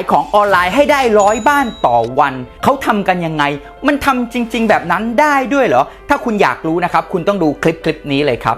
ายของออนไลน์ให้ได้ร้อยบ้านต่อวัน เขาทำกันยังไง มันทำจริง ๆ แบบนั้นได้ด้วยเหรอ ถ้าคุณอยากรู้นะครับ คุณต้องดูคลิปคลิปนี้เลยครับ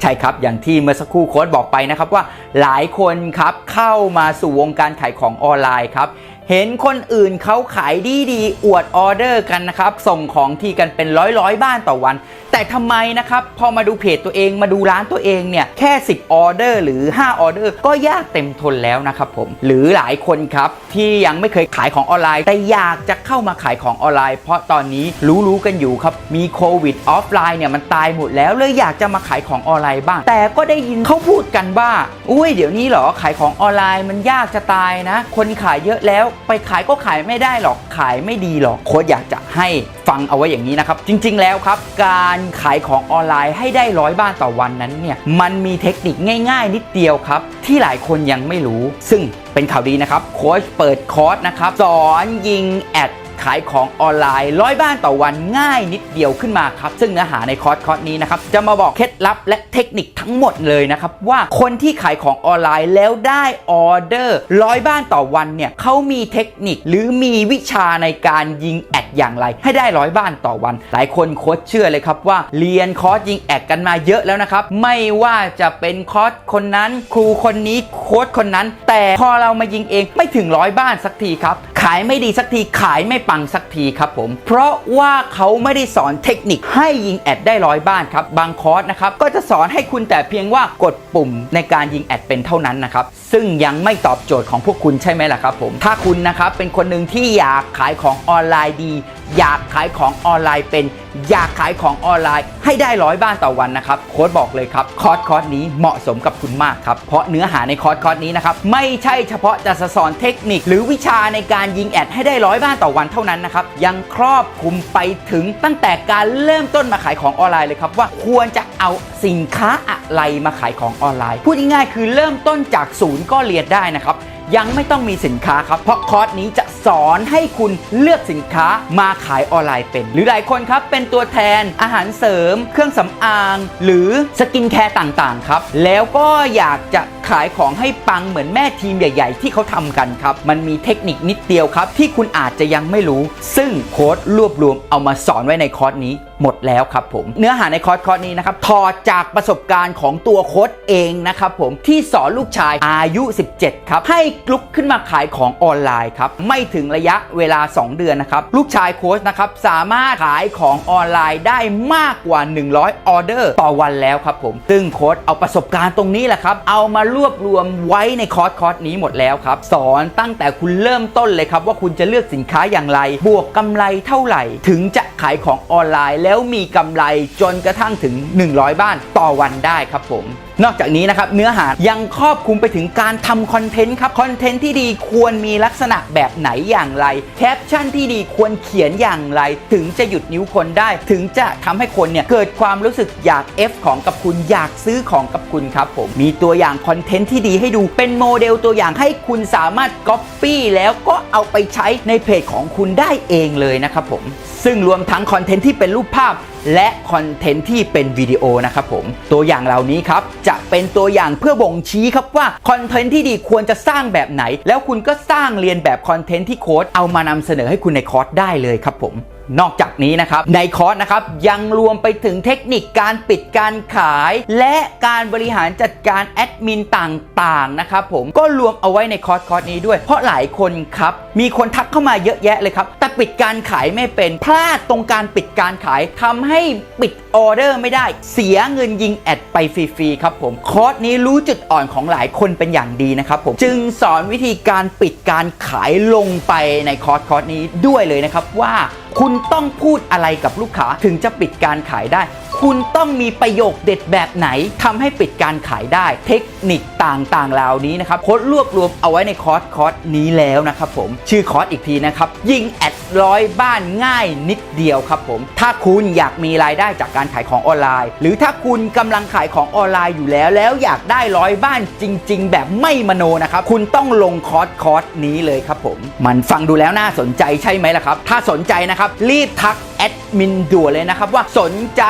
ใช่ครับ อย่างที่เมื่อสักครู่โค้ดบอกไปนะครับว่าหลายคนครับเข้ามาสู่วงการขายของออนไลน์ครับ เห็นคนอื่นเขาขายดีดีๆอวดออเดอร์กันนะครับ ส่งของทีกันเป็นร้อยร้อยบ้านต่อวัน แต่ทำไมนะครับพอมาดูเพจตัวเองมาดูร้านตัวเองเนี่ยแค่ 10 ออเดอร์ หรือ 5 ออเดอร์ ก็ยากเต็มทนแล้วนะครับผมหรือหลายคนครับที่ยังไม่เคยขายของออนไลน์ แต่อยากจะเข้ามาขายของออนไลน์ เพราะตอนนี้รู้ๆกันอยู่ครับมีโควิดออฟไลน์เนี่ยมันตายหมดแล้วเลยอยากจะมาขายของออนไลน์บ้าง แต่ก็ได้ยินเขาพูดกันว่าอุ้ยเดี๋ยวนี้เหรอขายของออนไลน์มันยากจะตายนะ คนขายเยอะแล้วไปขายก็ขายไม่ได้หรอกขายไม่ดีหรอกโค้ดอยากจะให้ฟังเอาไว้อย่างนี้นะครับ จริง ๆ แล้วครับ การขายของออนไลน์ให้ได้ร้อยบ้านต่อวันนั้นเนี่ยมันมีเทคนิคง่ายๆ นิดเดียวครับ ที่หลายคนยังไม่รู้ ซึ่งเป็นข่าวดีนะครับโค้ชเปิดคอร์สนะครับสอนยิงแอด ขายของออนไลน์ร้อยบ้านต่อวันง่ายนิดเดียวขึ้นมาครับ ซึ่งเนื้อหาในคอร์สคอร์สนี้นะครับจะมาบอกเคล็ดลับและเทคนิคทั้งหมดเลยนะครับว่าคนที่ขายของออนไลน์แล้วได้ออเดอร์ร้อยบ้านต่อวันเนี่ยเขามีเทคนิคหรือมีวิชาในการยิงแอดอย่างไร ให้ได้ร้อยบ้านต่อวัน หลายคนโค้ชเชื่อเลยครับว่าเรียนคอร์สยิงแอดกันมาเยอะแล้วนะครับไม่ว่าจะเป็นคอร์สคนนั้น ครูคนนี้โค้ชคนนั้น แต่พอเรามายิงเองไม่ถึงร้อยบ้านสักทีครับ ขายไม่ดีสักทีขายไม่ปังสักทีครับผม เพราะว่าเขาไม่ได้สอนเทคนิคให้ยิงแอดได้ร้อยบ้านครับ บางคอร์สนะครับก็จะสอนให้คุณแต่เพียงว่ากดปุ่มในการยิงแอดเป็นเท่านั้นนะครับ ซึ่งยังไม่ตอบโจทย์ของพวกคุณใช่ไหมล่ะครับผม ถ้าคุณนะครับเป็นคนหนึ่งที่อยากขายของออนไลน์ดี อยากขายของออนไลน์เป็นอยากขายของออนไลน์ให้ได้ร้อยบ้านต่อวันนะครับโค้ดบอกเลยครับคอร์สคอร์สนี้เหมาะสมกับคุณมากครับเพราะเนื้อหาในคอร์สคอร์สนี้นะครับไม่ใช่เฉพาะจะสอนเทคนิค หรือวิชาในการยิงแอดให้ได้ร้อยบ้านต่อวันเท่านั้นนะครับยังครอบคลุมไปถึงตั้งแต่การเริ่มต้นมาขายของออนไลน์เลยครับว่าควรจะเอาสินค้าอะไรมาขายของออนไลน์ พูดง่ายๆคือเริ่มต้นจากศูนย์ก็เรียนได้นะครับ ยังไม่ต้องมีสินค้าครับ เพราะคอร์สนี้จะสอนให้คุณเลือกสินค้ามาขายออนไลน์เป็น หรือหลายคนครับเป็นตัวแทนอาหารเสริม เครื่องสำอาง หรือสกินแคร์ต่างๆครับ แล้วก็อยากจะขายของให้ปังเหมือนแม่ทีมใหญ่ ๆ ที่เขาทำกันครับ มันมีเทคนิคนิดเดียวครับ ที่คุณอาจจะยังไม่รู้ ซึ่งโค้ดรวบรวมเอามาสอนไว้ในคอร์สนี้หมดแล้วครับผม เนื้อหาในคอร์สคอร์สนี้นะครับถอดจากประสบการณ์ของตัวโค้ดเองนะครับผมที่สอนลูกชายอายุ 17 ครับ ให้ลุกขึ้นมาขายของออนไลน์ครับ ไม่ถึงระยะเวลา 2 เดือนนะครับ ลูกชายโค้ชนะครับ สามารถขายของออนไลน์ได้มากกว่า 100 ออเดอร์ต่อวันแล้วครับผม ซึ่งโค้ชเอาประสบการณ์ตรงนี้แหละครับ เอามารวบรวมไว้ในคอร์สคอร์สนี้หมดแล้วครับ สอนตั้งแต่คุณเริ่มต้นเลยครับ ว่าคุณจะเลือกสินค้าอย่างไร บวกกำไรเท่าไหร่ ถึงจะขายของออนไลน์ แล้วมีกำไรจนกระทั่งถึง 100 บ้านต่อวันได้ครับผมนอกจากนี้นะครับเนื้อหายังครอบคลุมไปถึงการทำคอนเทนต์ครับคอนเทนต์ที่ดีควรมีลักษณะแบบไหนอย่างไรแคปชั่นที่ดีควรเขียนอย่างไร ถึงจะหยุดนิ้วคนได้ ถึงจะทำให้คนเนี่ยเกิดความรู้สึกอยาก F ของกับคุณอยากซื้อของกับคุณครับผมมีตัวอย่างคอนเทนต์ที่ดีให้ดูเป็นโมเดลตัวอย่างให้คุณสามารถก๊อปปี้แล้วก็เอาไปใช้ในเพจของคุณได้เองเลยนะครับผมซึ่งรวมทั้งคอนเทนต์ที่เป็นรูปภาพ และคอนเทนต์ที่เป็นวิดีโอนะครับผม ตัวอย่างเหล่านี้ครับ จะเป็นตัวอย่างเพื่อบ่งชี้ครับว่าคอนเทนต์ที่ดีควรจะสร้างแบบไหน แล้วคุณก็สร้างเรียนแบบคอนเทนต์ที่โค้ดเอามานำเสนอให้คุณในคอร์สได้เลยครับผมนอกจากนี้นะครับ ในคอร์สนะครับ ยังรวมไปถึงเทคนิคการปิดการขาย และการบริหารจัดการแอดมินต่างๆนะครับผมก็รวมเอาไว้ในคอร์สคอร์สนี้ด้วย เพราะหลายคนครับ มีคนทักเข้ามาเยอะแยะเลยครับ ปิดการขายไม่เป็น พลาดตรงการปิดการขายทำให้ปิดออเดอร์ไม่ได้ เสียเงินยิงแอดไปฟรีๆครับผมคอร์สนี้รู้จุดอ่อนของหลายคนเป็นอย่างดีนะครับผมจึงสอนวิธีการปิดการขายลงไปในคอร์สคอร์สนี้ด้วยเลยนะครับว่าคุณต้องพูดอะไรกับลูกค้าถึงจะปิดการขายได้ คุณต้องมีประโยคเด็ดแบบไหนทำให้ปิดการขายได้ เทคนิคต่างๆเหล่านี้นะครับโค้ดรวบรวมเอาไว้ในคอร์สคอร์สนี้แล้วนะครับผมชื่อคอร์สอีกทีนะครับยิงแอดร้อยบ้านง่ายนิดเดียวครับผมถ้าคุณอยากมีรายได้จากการขายของออนไลน์ หรือถ้าคุณกำลังขายของออนไลน์อยู่แล้ว แล้วอยากได้ร้อยบ้านจริง ๆ แบบไม่มโนนะครับคุณต้องลงคอร์สคอร์สนี้เลยครับผมมันฟังดูแล้วน่าสนใจใช่ไหมล่ะครับ ถ้าสนใจนะครับรีบทัก อดมินด่วนเลยนะครับว่าสนใจ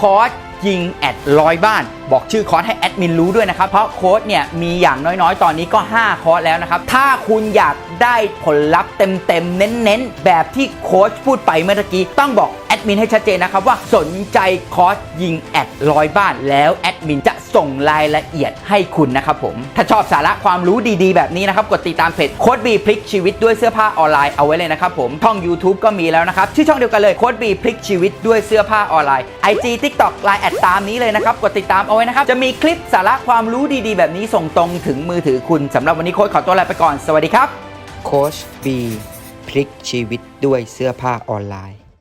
คอร์สยิงแอดร้อยบ้าน บอกชื่อคอร์สให้แอดมินรู้ด้วยนะครับ เพราะโค้ดเนี่ยมีอย่างน้อยๆ ตอนนี้ก็ 5 คอร์สแล้วนะครับ ถ้าคุณอยากได้ผลลัพธ์เต็มๆ เน้นๆ แบบที่โค้ชพูดไปเมื่อกี้ต้องบอก มินให้ชัดเจนนะครับว่าสนใจคอร์สยิงแอดร้อยบ้านแล้วแอดมินจะส่งรายละเอียดให้คุณนะครับผม ถ้าชอบสาระความรู้ดีๆ แบบนี้นะครับ กดติดตามเพจโค้ดบีพลิกชีวิตด้วยเสื้อผ้าออนไลน์เอาไว้เลยนะครับผมช่อง YouTube ก็มีแล้วนะครับ ชื่อช่องเดียวกันเลยโค้ดบีพลิกชีวิตด้วยเสื้อผ้าออนไลน์ IG TikTok ไลน์แอดตามนี้เลยนะครับ กดติดตามเอาไว้นะครับ จะมีคลิปสาระความรู้ดีๆ แบบนี้ส่งตรงถึงมือถือคุณสำหรับวันนี้โค้ดขอตัวลาไปก่อนสวัสดีครับโค้ชบีพลิกชีวิตด้วยเสื้อผ้าออนไลน์